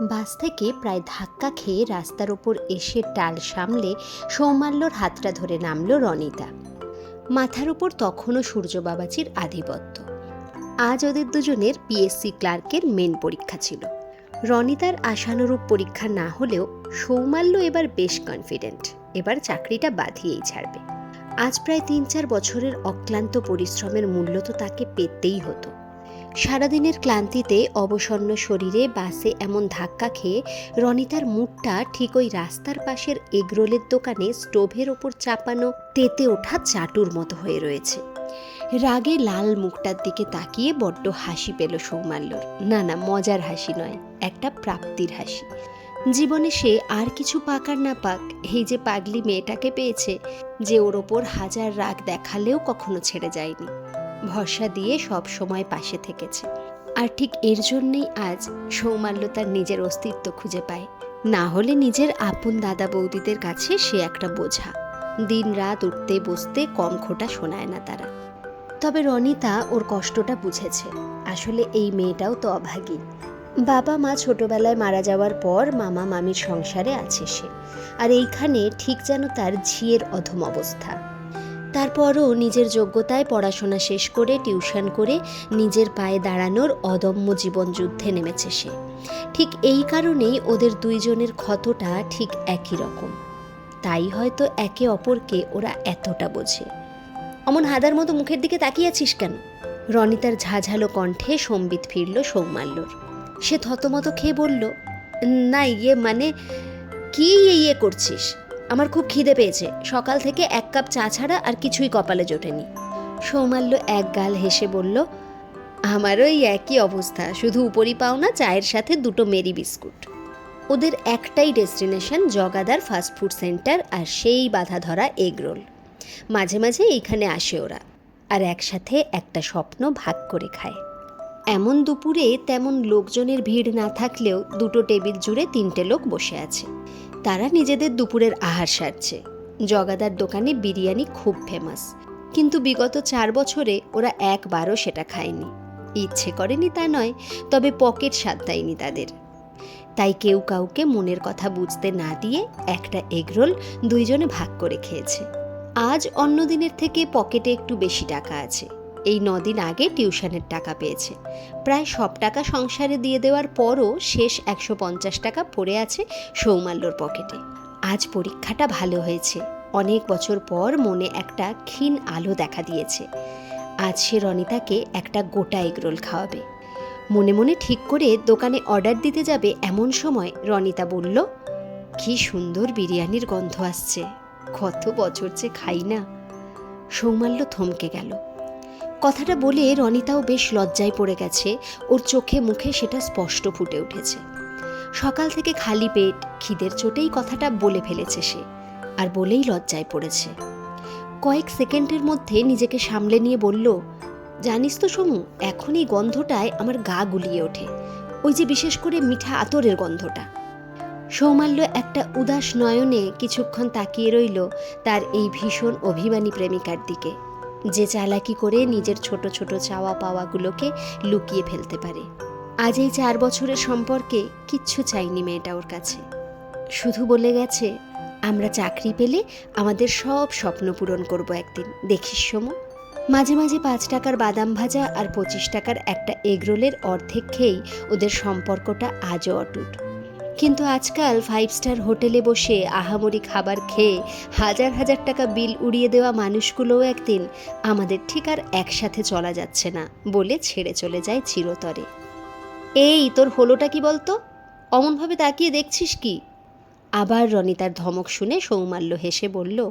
বাস থেকে প্রায় ধাক্কা খেয়ে রাস্তার ওপর এসে টাল সামলে সৌমাল্যর হাতটা ধরে নামল রনিতা। মাথার উপর তখনও সূর্য বাবাজির আধিপত্য। আজ ওদের দুজনের পিএসসি ক্লার্কের মেন পরীক্ষা ছিল। রনিতার আশানুরূপ পরীক্ষা না হলেও সৌমাল্য এবার বেশ কনফিডেন্ট এবার চাকরিটা বাঁধিয়েই ছাড়বে। আজ প্রায় তিন চার বছরের অক্লান্ত পরিশ্রমের মূল্য তো তাকে পেতেই হতো। সারাদিনের ক্লান্তিতে অবসন্ন শরীরে বাসে এমন ধাক্কা খেয়ে রনিতার মুখটা ঠিক ওই রাস্তার পাশের এগরোলের দোকানে স্টোভের ওপর চাপানো তেতে ওঠা চাটুর মতো হয়ে রয়েছে। রাগে লাল মুখটার দিকে তাকিয়ে বড্ড হাসি পেল সৌমাল্যর। না না, মজার হাসি নয়, একটা প্রাপ্তির হাসি। জীবনে সে আর কিছু পাকার না পাক, এই যে পাগলি মেয়েটাকে পেয়েছে, যে ওর ওপর হাজার রাগ দেখালেও কখনো ছেড়ে যায়নি। ভরসা দিয়ে সব সময় পাশে থেকেছে। আর ঠিক এর জন্যেই আজ সৌমাল্য তার নিজের অস্তিত্ব খুঁজে পায়। না হলে নিজের আপন দাদা বৌদিদের কাছে সে একটা বোঝা। দিন রাত উঠতে বসতে কম খোটা শোনায় না তারা। তবে রনিতা ওর কষ্টটা বুঝেছে। আসলে এই মেয়েটাও তো অভাগী। বাবা মা ছোটবেলায় মারা যাওয়ার পর মামা মামির সংসারে আছে সে। আর এইখানে ঠিক যেন তার ঝিয়ের অধম অবস্থা। তারপরও নিজের যোগ্যতায় পড়াশোনা শেষ করে টিউশন করে নিজের পায়ে দাঁড়ানোর অদম্য জীবন যুদ্ধে নেমেছে সে। ঠিক এই কারণেই ওদের দুইজনের ক্ষতটা ঠিক একই রকম। তাই হয়তো একে অপরকে ওরা এতটা বোঝে। অমন হাদার মতো মুখের দিকে তাকিয়ে আছিস কেন? রনিতার ঝাঝালো কণ্ঠে সম্বিত ফিরল সৌমাল্যর। সে থতমত খেয়ে বলল, না ইয়ে মানে কি ইয়ে ইয়ে করছিস? আমার খুব খিদে পেয়েছে। সকাল থেকে এক কাপ চা ছাড়া আর কিছুই কপালে জোটেনি। সৌমাল্য এক গাল হেসে বলল, আমারও এই একই অবস্থা। শুধু উপরি পাওনা চায়ের সাথে দুটো মেরি বিস্কুট। ওদের একটাই ডেস্টিনেশন জগাদার ফাস্টফুড সেন্টার আর সেই বাধা ধরা এগ রোল। মাঝে মাঝে এইখানে আসে ওরা আর একসাথে একটা স্বপ্ন ভাগ করে খায়। এমন দুপুরে তেমন লোকজনের ভিড় না থাকলেও দুটো টেবিল জুড়ে তিনটে লোক বসে আছে। তারা নিজেদের দুপুরের আহার সারছে। জগাদার দোকানে বিরিয়ানি খুব ফেমাস কিন্তু বিগত চার বছরে ওরা একবারও সেটা খায়নি। ইচ্ছে করেনি তা নয়, তবে পকেট সাথ দেয়নি তাদের। তাই কেউ কাউকে মনের কথা বুঝতে না দিয়ে একটা এগরোল দুইজনে ভাগ করে খেয়েছে। আজ অন্য দিনের থেকে পকেটে একটু বেশি টাকা আছে। এই নদিন আগে টিউশনের টাকা পেয়েছে। প্রায় সব টাকা সংসারে দিয়ে দেওয়ার পরও শেষ একশো পঞ্চাশ টাকা পড়ে আছে সৌমাল্যর পকেটে। আজ পরীক্ষাটা ভালো হয়েছে। অনেক বছর পর মনে একটা ক্ষীণ আলো দেখা দিয়েছে। আজ সে রনিতাকে একটা গোটা এগরোল খাওয়াবে। মনে মনে ঠিক করে দোকানে অর্ডার দিতে যাবে এমন সময় রনিতা বলল, কি সুন্দর বিরিয়ানির গন্ধ আসছে। কত বছর যে খাই না। সৌমাল্য থমকে গেল। কথাটা বলে রনিতাও বেশ লজ্জায় পড়ে গেছে। ওর চোখে মুখে সেটা স্পষ্ট ফুটে উঠেছে। সকাল থেকে খালি পেট, খিদের চোটেই কথাটা বলে ফেলেছে সে, আর বলেই লজ্জায় পড়েছে। কয়েক সেকেন্ডের মধ্যে নিজেকে সামলে নিয়ে বলল, জানিস তো সমু এখন এই গন্ধটায় আমার গা গুলিয়ে ওঠে। ওই যে বিশেষ করে মিঠা আতরের গন্ধটা। সৌমাল্য একটা উদাস নয়নে কিছুক্ষণ তাকিয়ে রইল তার এই ভীষণ অভিমানী প্রেমিকার দিকে। যে চালাকি করে নিজের ছোট ছোট চাওয়া পাওয়াগুলোকে লুকিয়ে ফেলতে পারে। আজ এই চার বছরের সম্পর্কে কিচ্ছু চাইনি মেয়েটা ওর কাছে। শুধু বলে গেছে, আমরা চাকরি পেলে আমাদের সব স্বপ্ন পূরণ করব একদিন। দেখিস সমু। মাঝে মাঝে পাঁচ টাকার বাদাম ভাজা আর পঁচিশ টাকার একটা এগরোলের অর্ধেক খেয়েই ওদের সম্পর্কটা আজও অটুট। কিন্তু আজকাল ফাইভ স্টার হোটেলে বসে আহামরি খাবার খেয়ে হাজার হাজার টাকা বিল উড়িয়ে দেওয়া মানুষগুলোও একদিন আমাদের ঠিক আর একসাথে চলা যাচ্ছে না বলে ছেড়ে চলে যায় চিরতরে। এই, তোর হলোটা কি বলতো? অমনভাবে তাকিয়ে দেখছিস কি? আবার রনিতার ধমক শুনে সৌমাল্য হেসে বলল,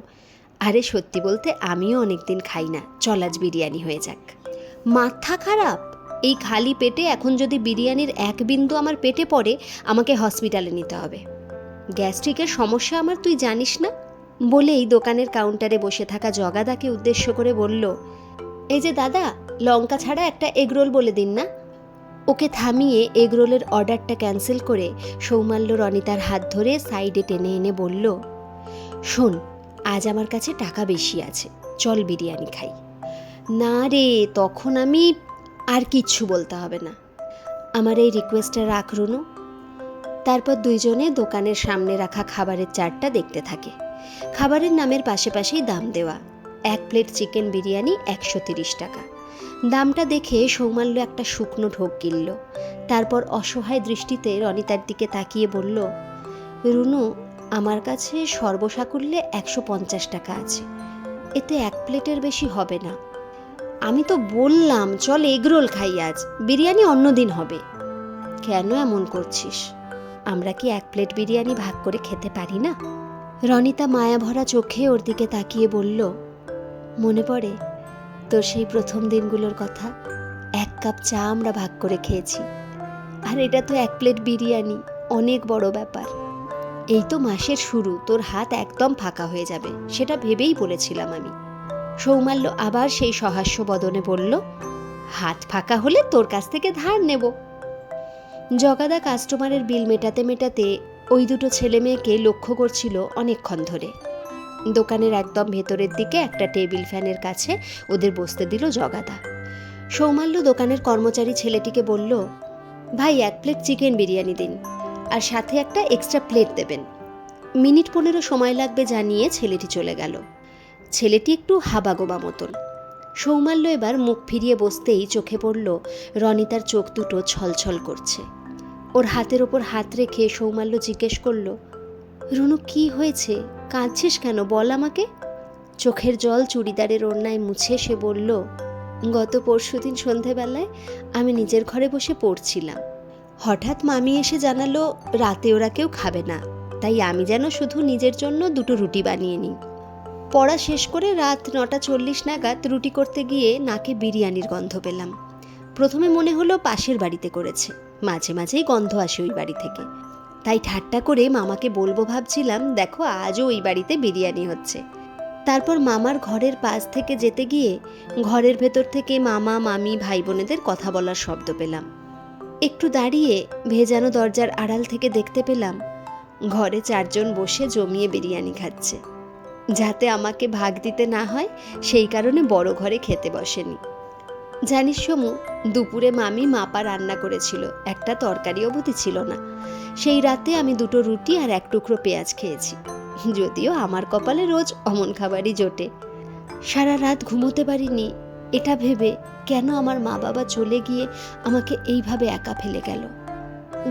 আরে সত্যি বলতে আমিও অনেকদিন খাই না। চল আজ বিরিয়ানি হয়ে যাক। মাথা খারাপ? এই খালি পেটে এখন যদি বিরিয়ানির এক বিন্দু আমার পেটে পড়ে, আমাকে হসপিটালে নিতে হবে। গ্যাস্ট্রিকের সমস্যা আমার তুই জানিস না? বলেই দোকানের কাউন্টারে বসে থাকা জগাদাকে উদ্দেশ্য করে বলল, এই যে দাদা, লঙ্কা ছাড়া একটা এগরোল বলে দিন না? ওকে থামিয়ে এগরোলের অর্ডারটা ক্যান্সেল করে সৌমাল্য রনিতার হাত ধরে সাইডে টেনে এনে বলল, শোন, আজ আমার কাছে টাকা বেশি আছে, চল বিরিয়ানি খাই। না রে, তখন আমি আর কিচ্ছু বলতে হবে না। আমার এই রিকোয়েস্টটা রাখ, রুনু। তারপর দুইজনে দোকানের সামনে রাখা খাবারের চারটা দেখতে থাকে। খাবারের নামের পাশে পাশেই দাম দেওয়া। এক প্লেট চিকেন বিরিয়ানি একশো তিরিশ টাকা। দামটা দেখে সৌমাল্য একটা শুকনো ঢোক গিলল। তারপর অসহায় দৃষ্টিতে রনিতার দিকে তাকিয়ে বলল, রুনু, আমার কাছে সর্বসাকুল্যে একশো পঞ্চাশ টাকা আছে। এতে এক প্লেটের বেশি হবে না। আমি তো বললাম, চল এগরোল খাই আজ। বিরিয়ানি অন্যদিন হবে। কেন এমন করছিস? আমরা কি এক প্লেট বিরিয়ানি ভাগ করে খেতে পারি না? রনিতা মায়া ভরা চোখে ওর দিকে তাকিয়ে বলল, মনে পড়ে তোর সেই প্রথম দিনগুলোর কথা। এক কাপ চা আমরা ভাগ করে খেয়েছি। আর এটা তো এক প্লেট বিরিয়ানি, অনেক বড় ব্যাপার। এই তো মাসের শুরু, তোর হাত একদম ফাঁকা হয়ে যাবে, সেটা ভেবেই বলেছিলাম আমি। সৌমাল্য আবার সেই সহাস্য বদনে বলল, হাত ফাঁকা হলে তোর কাছ থেকে ধার নেব। জগাদা কাস্টমারের বিল মেটাতে মেটাতে ওই দুটো ছেলে মেয়েকে লক্ষ্য করছিল অনেকক্ষণ ধরে। দোকানের একদম ভেতরের দিকে একটা টেবিল ফ্যানের কাছে ওদের বসতে দিল জগাদা। সৌমাল্য দোকানের কর্মচারী ছেলেটিকে বলল, ভাই, এক প্লেট চিকেন বিরিয়ানি দিন আর সাথে একটা এক্সট্রা প্লেট দেবেন। মিনিট পনেরো সময় লাগবে জানিয়ে ছেলেটি চলে গেল। ছেলেটি একটু হাবাগোবা মতন। সৌমাল্য এবার মুখ ফিরিয়ে বসতেই চোখে পড়ল রনিতার চোখ দুটো ছলছল করছে। ওর হাতের ওপর হাত রেখে সৌমাল্য জিজ্ঞেস করল, রুনু, কি হয়েছে? কাঁদছিস কেন? বল আমাকে। চোখের জল চুড়িদারের ওড়নায় মুছে সে বলল, গত পরশুদিন সন্ধেবেলায় আমি নিজের ঘরে বসে পড়ছিলাম। হঠাৎ মামি এসে জানালো, রাতে ওরা কেউ খাবে না। তাই আমি যেন শুধু নিজের জন্য দুটো রুটি বানিয়ে নিই। পড়া শেষ করে রাত নটা চল্লিশ নাগাদ রুটি করতে গিয়ে নাকে বিরিয়ানির গন্ধ পেলাম। প্রথমে মনে হলো পাশের বাড়িতে করেছে, মাঝে মাঝেই গন্ধ আসে ওই বাড়ি থেকে। তাই ঠাট্টা করে মামাকে বলব ভাবছিলাম, দেখো আজও ওই বাড়িতে বিরিয়ানি হচ্ছে। তারপর মামার ঘরের পাশ থেকে যেতে গিয়ে ঘরের ভেতর থেকে মামা, মামি ভাই বোনেদের কথা বলার শব্দ পেলাম। একটু দাঁড়িয়ে ভেজানো দরজার আড়াল থেকে দেখতে পেলাম, ঘরে চারজন বসে জমিয়ে বিরিয়ানি খাচ্ছে। যাতে আমাকে ভাগ দিতে না হয়, সেই কারণে বড় ঘরে খেতে বসেনি। জানিস সমু, দুপুরে মামি মাপা রান্না করেছিল, একটা তরকারি অবধি ছিল না। সেই রাতে আমি দুটো রুটি আর এক টুকরো পেঁয়াজ খেয়েছি। যদিও আমার কপালে রোজ অমন খাবারই জোটে। সারা রাত ঘুমোতে পারিনি, এটা ভেবে কেন আমার মা বাবা চলে গিয়ে আমাকে এইভাবে একা ফেলে গেল?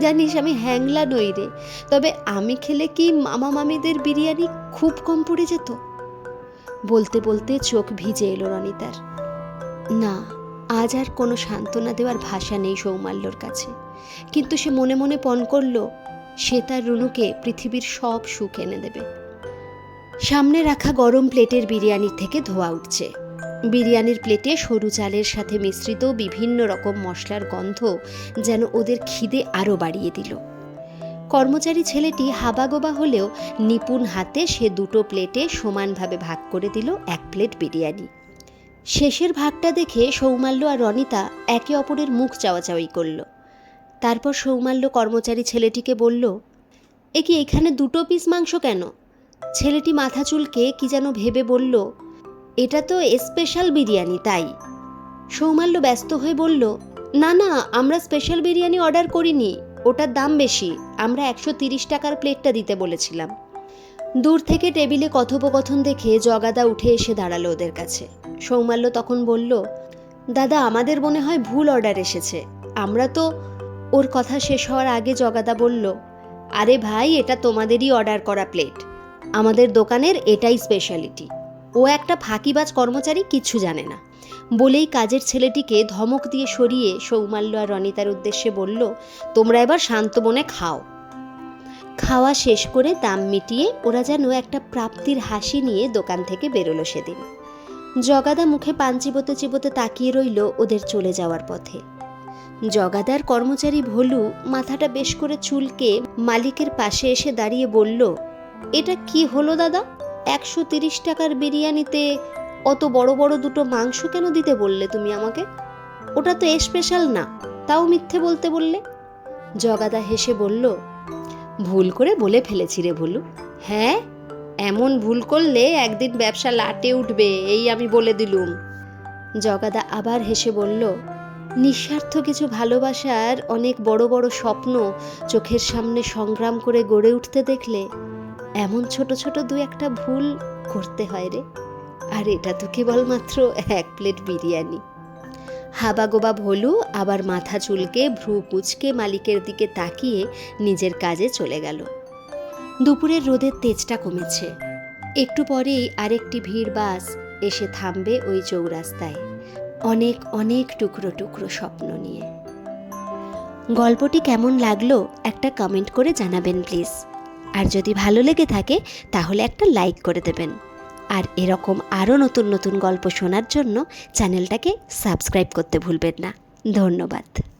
জানিস আমি হ্যাংলা নই রে। তবে আমি খেলে কি মামা মামিদের বিরিয়ানি খুব কম পড়ে যেত? বলতে বলতে চোখ ভিজে এলো রনিতার। না, আজ আর কোনো সান্ত্বনা দেওয়ার ভাষা নেই সৌমাল্যর কাছে। কিন্তু সে মনে মনে পণ করল, সে তার রুনুকে পৃথিবীর সব সুখ এনে দেবে। সামনে রাখা গরম প্লেটের বিরিয়ানির থেকে ধোয়া উঠছে। বিরিয়ানির প্লেটে সরু চালের সাথে মিশ্রিত বিভিন্ন রকম মশলার গন্ধ যেন ওদের খিদে আরও বাড়িয়ে দিল। কর্মচারী ছেলেটি হাবাগোবা হলেও নিপুণ হাতে সে দুটো প্লেটে সমানভাবে ভাগ করে দিল এক প্লেট বিরিয়ানি। শেষের ভাগটা দেখে সৌমাল্য আর রনিতা একে অপরের মুখ চাওয়াচাওয়ি করল। তারপর সৌমাল্য কর্মচারী ছেলেটিকে বলল, এ কি এখানে দুটো পিস মাংস কেন? ছেলেটি মাথা চুলকে কি যেন ভেবে বলল এটা তো স্পেশাল বিরিয়ানি, তাই। সৌমাল্য ব্যস্ত হয়ে বলল, না না, আমরা স্পেশাল বিরিয়ানি অর্ডার করিনি, ওটার দাম বেশি, আমরা একশো তিরিশ টাকার প্লেটটা দিতে বলেছিলাম। দূর থেকে টেবিলে কথোপকথন দেখে জগাদা উঠে এসে দাঁড়াল ওদের কাছে। সৌমাল্য তখন বলল, দাদা, আমাদের মনে হয় ভুল অর্ডার এসেছে। আমরা তো ওর কথা শেষ হওয়ার আগে জগাদা বলল, আরে ভাই, এটা তোমাদেরই অর্ডার করা প্লেট আমাদের দোকানের এটাই স্পেশালিটি ও একটা ফাঁকিবাজ কর্মচারী কিচ্ছু জানে না। বলেই কাজের ছেলেটিকে ধমক দিয়ে সরিয়ে সৌমাল্য আর রনিতার উদ্দেশ্যে বলল, তোমরা এবার শান্ত মনে খাও। খাওয়া শেষ করে দাম মিটিয়ে ওরা যেন একটা প্রাপ্তির হাসি নিয়ে দোকান থেকে বেরোলো সেদিন। জগাদা মুখে পান চিবোতে চিবোতে তাকিয়ে রইল ওদের চলে যাওয়ার পথে। জগাদার কর্মচারী ভলু মাথাটা বেশ করে চুলকে মালিকের পাশে এসে দাঁড়িয়ে বলল, এটা কি হলো দাদা? একশো তিরিশ টাকার বিরিয়ানিতে অত বড় বড় দুটো মাংস কেন দিতে বললে তুমি আমাকে? ওটা তো স্পেশাল না, তাও মিথ্যে বলতে বললে? জগাদা হেসে বলল, ভুল করে বলে ফেলেছি রে ভুলু। হ্যাঁ এমন ভুল করলে একদিন ব্যবসা লাটে উঠবে, এই আমি বলে দিলুম। জগাদা আবার হেসে বলল, নিঃস্বার্থ কিছু ভালোবাসার অনেক বড় বড় স্বপ্ন চোখের সামনে সংগ্রাম করে গড়ে উঠতে দেখলে এমন ছোট ছোট দু একটা ভুল করতে হয় রে। আর এটা তো কেবলমাত্র এক প্লেট বিরিয়ানি। হাবাগোবা ভোলু আবার মাথা চুলকে, ভ্রু কুচকে মালিকের দিকে তাকিয়ে নিজের কাজে চলে গেল। দুপুরের রোদের তেজটা কমেছে। একটু পরেই আরেকটি ভিড় বাস এসে থামবে ওই চৌরাস্তায়। অনেক অনেক টুকরো টুকরো স্বপ্ন নিয়ে। গল্পটি কেমন লাগল একটা কমেন্ট করে জানাবেন প্লিজ আর যদি ভালো লেগে থাকে, তাহলে একটা লাইক করে দেবেন। আর এরকম আরও নতুন নতুন গল্প শোনার জন্য চ্যানেলটাকে সাবস্ক্রাইব করতে ভুলবেন না। ধন্যবাদ।